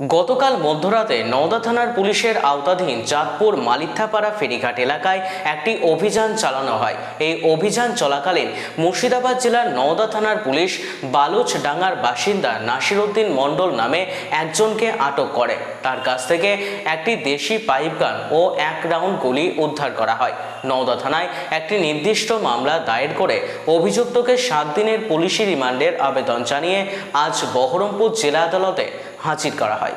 গতকাল মধ্যরাতে নওদা থানার পুলিশের আওতাধীন চাঁদপুর মালিথাপাড়া ফেরিঘাট এলাকায় একটি অভিযান চালানো হয়। এই অভিযান চলাকালীন মুর্শিদাবাদ জেলার নওদা থানার পুলিশ বালুচডাঙ্গার বাসিন্দা নাসিরউদ্দিন মণ্ডল নামে একজনকে আটক করে। তার কাছ থেকে একটি দেশি পাইপগান ও এক রাউন্ড গুলি উদ্ধার করা হয়। নওদা থানায় একটি নির্দিষ্ট মামলা দায়ের করে অভিযুক্তকে সাত দিনের পুলিশি রিমান্ডের আবেদন জানিয়ে আজ বহরমপুর জেলা আদালতে হাজির করা হয়